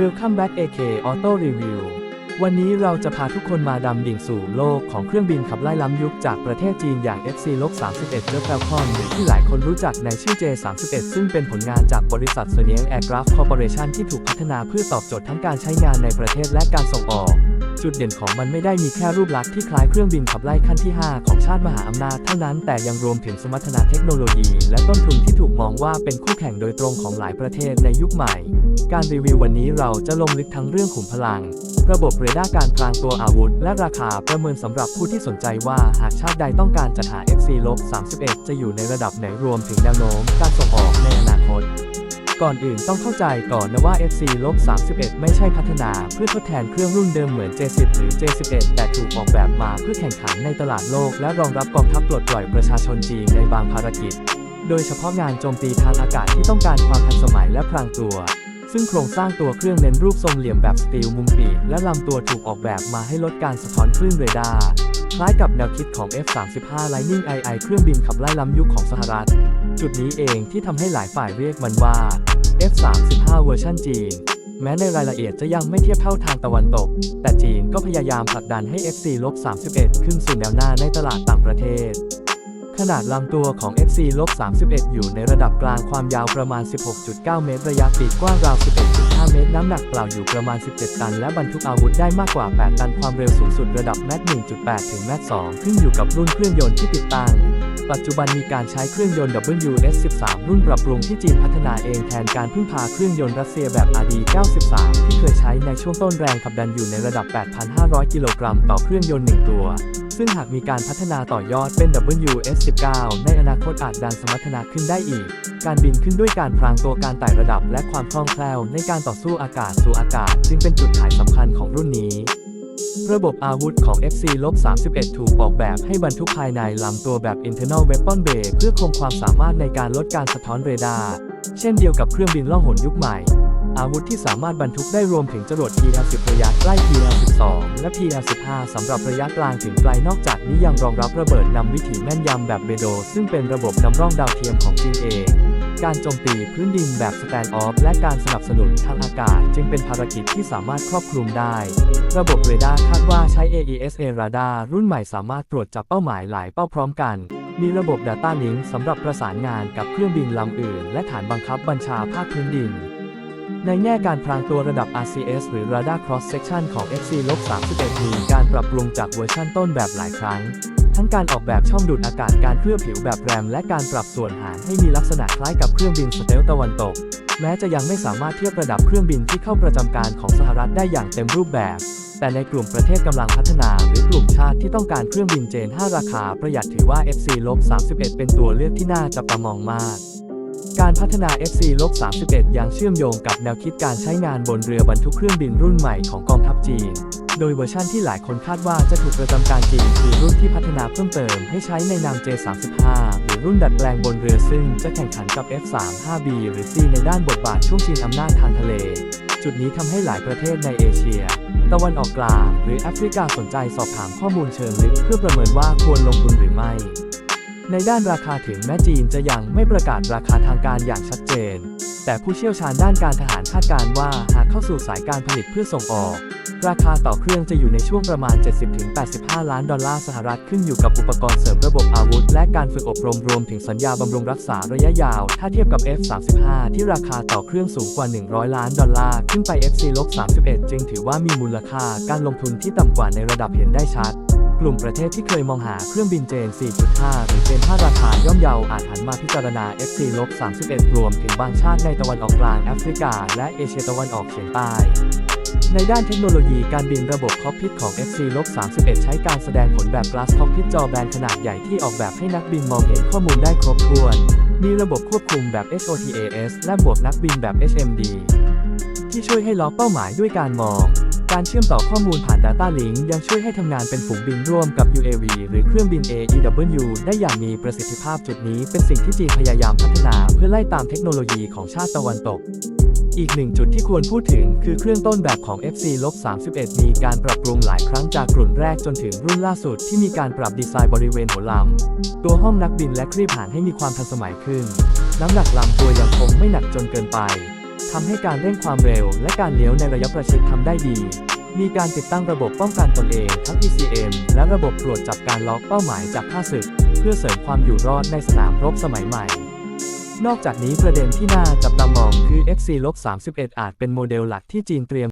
Welcome back AK Auto Review วันนี้เราจะพาทุกคนมาดำดิ่งสู่โลกของเครื่องบินขับไล่ล้ำยุคจากประเทศจีนอย่าง FC-31 Jet Falcon หรือที่หลายคนรู้จักในชื่อ J31 ซึ่งเป็นผลงานจากบริษัท s o n y Aircraft Corporation ที่ถูกพัฒนาเพื่อตอบโจทย์ทั้งการใช้งานในประเทศและการส่งออก จุดเด่นของมันไม่ได้มีแค่รูปลักษณ์ที่คล้ายเครื่องบินขับไล่ขั้นที่ 5 ของชาติมหาอำนาจเท่านั้นแต่ยังรวมถึงสมรรถนะเทคโนโลยี และต้นทุนที่ถูกมองว่าเป็นคู่แข่งโดยตรงของหลายประเทศในยุคใหม่ การรีวิววันนี้เราจะลงลึกทั้งเรื่องขุมพลัง ระบบเรดาร์การพรางตัวอาวุธ และราคาประเมินสำหรับผู้ที่สนใจว่าหากชาติใดต้องการจัดหา FC-31 จะอยู่ในระดับไหนรวมถึงแนวโน้มการส่งออกในอนาคต ก่อนอื่นต้องเข้าใจก่อนนะว่า FC-31 ไม่ใช่พัฒนาเพื่อทดแทนเครื่องรุ่นเดิมเหมือน J10 หรือ J11 แต่ถูกออกแบบมาเพื่อแข่งขันในตลาดโลก และรองรับกองทัพปลดปล่อยประชาชนจีนในบางภารกิจ โดยเฉพาะงานโจมตีทางอากาศที่ต้องการความทันสมัยและพรางตัว ซึ่งโครงสร้างตัวเครื่องเน้นรูปทรงเหลี่ยมแบบสตีลมุมปีกและลำตัวถูกออกแบบมาให้ลดการสะท้อนคลื่นเรดาร์คล้ายกับแนวคิดของ F-35 Lightning II เครื่องบินขับไล่ล้ำยุคของสหรัฐ จุดนี้เองที่ทำให้หลายฝ่ายเรียกมันว่า F-35 เวอร์ชันจีน แม้ในรายละเอียดจะยังไม่เทียบเท่าทางตะวันตก แต่จีนก็พยายามผลักดันให้ FC-31 ขึ้นสู่แนวหน้าในตลาดต่างประเทศ ขนาดลำตัวของ FC-31 อยู่ในระดับกลางความยาวประมาณ 16.9 เมตร ระยะปีกกว้างราว 11.5 เมตร น้ำหนักเปล่าอยู่ประมาณ 17 ตัน และบรรทุกอาวุธได้มากกว่า 8 ตัน ความเร็วสูงสุดระดับแมท1.8 ถึงแมท2ขึ้นอยู่กับรุ่นเครื่องยนต์ที่ติดตั้ง ปัจจุบันมีการใช้เครื่องยนต์ WS13 รุ่นปรับปรุงที่จีนพัฒนาเองแทนการพึ่งพาเครื่องยนต์รัสเซียแบบ RD93 ที่เคยใช้ในช่วงต้นแรงขับดันอยู่ในระดับ 8,500 กิโลกรัมต่อเครื่องยนต์ 1 ตัว ซึ่งหากมีการพัฒนาต่อยอดเป็น WS19 ในอนาคตอาจดันสมรรถนะขึ้นได้อีก การบินขึ้นด้วยการพรางตัวการไต่ระดับและความคล่องแคล่วในการต่อสู้อากาศสู่อากาศ จึงเป็นจุดขายสำคัญของรุ่นนี้ ระบบอาวุธของ FC-31 ถูกออกแบบให้บรรทุกภายในลำตัวแบบ Internal Weapon Bay เพื่อคงความสามารถในการลดการสะท้อนเรดาร์ เช่นเดียวกับเครื่องบินล่องหนยุคใหม่ อาวุธที่สามารถบรรทุกได้รวมถึงจรวด PL10 ระยะใกล้ PL12 และ PL15 สำหรับระยะกลางถึงไกลนอกจากนี้ยังรองรับระเบิดนำวิถีแม่นยำแบบเบโด ซึ่งเป็นระบบนำร่องดาวเทียมของจีนเอง การโจมตีพื้นดินแบบ Stand Off และการสนับสนุนทางอากาศ จึงเป็นภารกิจที่สามารถครอบคลุมได้ ระบบเรดาร์คาดว่าใช้ AESA Radar รุ่นใหม่สามารถตรวจจับเป้าหมายหลายเป้าพร้อมกัน มีระบบ Data Link สำหรับประสานงานกับเครื่องบินลำอื่น และฐานบังคับบัญชาภาคพื้นดินในแง่การพรางตัวระดับ RCS หรือ Radar Cross Section ของ FC-31 มีการปรับปรุงจากเวอร์ชันต้นแบบหลายครั้ง ทั้งการออกแบบช่องดูดอากาศการเคลือบผิวแบบแรม และการปรับส่วนหารให้มีลักษณะคล้ายกับเครื่องบินสเตลตะวันตก แม้จะยังไม่สามารถเทียบระดับเครื่องบินที่เข้าประจำการของสหรัฐได้อย่างเต็มรูปแบบ แต่ในกลุ่มประเทศกำลังพัฒนา หรือกลุ่มชาติที่ต้องการเครื่องบินเจน 5 ราคาประหยัดถือว่า FC-31 เป็นตัวเลือกที่น่าจะประมองมาก การพัฒนา FC-31 ยังเชื่อมโยงกับแนวคิดการใช้งานบนเรือบรรทุกเครื่องบินรุ่นใหม่ของกองทัพจีน โดยเวอร์ชั่นที่หลายคนคาดว่าจะถูกประจำการจริงคือรุ่นที่พัฒนาเพิ่มเติมให้ใช้ในนาม J35 หรือรุ่นดัดแปลงบนเรือซึ่งจะแข่งขันกับ F35B หรือ C ในด้านบทบาทช่วงชิงอำนาจทางทะเล จุดนี้ทำให้หลายประเทศในเอเชียตะวันออกกลางหรือแอฟริกาสนใจสอบถามข้อมูลเชิงลึกเพื่อประเมินว่าควรลงทุนหรือไม่ ในด้านราคาถึงแม้จีนจะยังไม่ประกาศราคาทางการอย่างชัดเจน แต่ผู้เชี่ยวชาญด้านการทหารคาดการว่าหากเข้าสู่สายการผลิตเพื่อส่งออก ราคาต่อเครื่องจะอยู่ในช่วงประมาณ 70-85 ล้านดอลลาร์สหรัฐขึ้นอยู่กับอุปกรณ์เสริมระบบอาวุธ และการฝึกอบรมรวมถึงสัญญาบำรุงรักษาระยะยาว ถ้าเทียบกับ F35 ที่ราคาต่อเครื่องสูงกว่า 100 ล้านดอลลาร์ขึ้นไป FC-31 จึงถือว่ามีมูลค่าการลงทุนที่ต่ำกว่าในระดับเห็นได้ชัด กลุ่มประเทศที่เคยมองหาเครื่องบินเจน 4.5 หรือเจน 5 ราคาย่อมเยาอาจหันมาพิจารณา FC-31 รวมถึงบางชาติในตะวันออกกลางแอฟริกา และเอเชียตะวันออกเฉียงใต้ในด้านเทคโนโลยีการบินระบบคอกพิทของ FC-31 ใช้การแสดงผลแบบ Glass Cockpit จอแบนขนาดใหญ่ที่ออกแบบให้นักบินมองเห็นข้อมูลได้ครบถ้วน มีระบบควบคุมแบบ SOTAS และบวกนักบินแบบ HMD ที่ช่วยให้ล็อกเป้าหมายด้วยการมอง การเชื่อมต่อข้อมูลผ่าน Data Link ยังช่วยให้ทำงานเป็นฝูงบินร่วมกับ UAV หรือเครื่องบิน AEW ได้อย่างมีประสิทธิภาพจุดนี้เป็นสิ่งที่จีนพยายามพัฒนาเพื่อไล่ตามเทคโนโลยีของชาติตะวันตกอีกหนึ่งจุดที่ควรพูดถึงคือเครื่องต้นแบบของ FC-31 มีการปรับปรุงหลายครั้งจากรุ่นแรกจนถึงรุ่นล่าสุดที่มีการปรับดีไซน์บริเวณหัวลำ ตัวห้องนักบินและครีบหางให้มีความทันสมัยขึ้น น้ำหนักลำตัวยังคงไม่หนักจนเกินไป ทำให้การเร่งความเร็วและการเลี้ยวในระยะประชิดทำได้ดี มีการติดตั้งระบบป้องกันตนเองทั้ง ECM และระบบตรวจจับการล็อกเป้าหมายจากข้าศึก เพื่อเสริมความอยู่รอดในสนามรบสมัยใหม่ นอกจากนี้ประเด็นที่น่าจับตามองคือ FC-31 อาจเป็นโมเดลหลักที่จีนเตรียม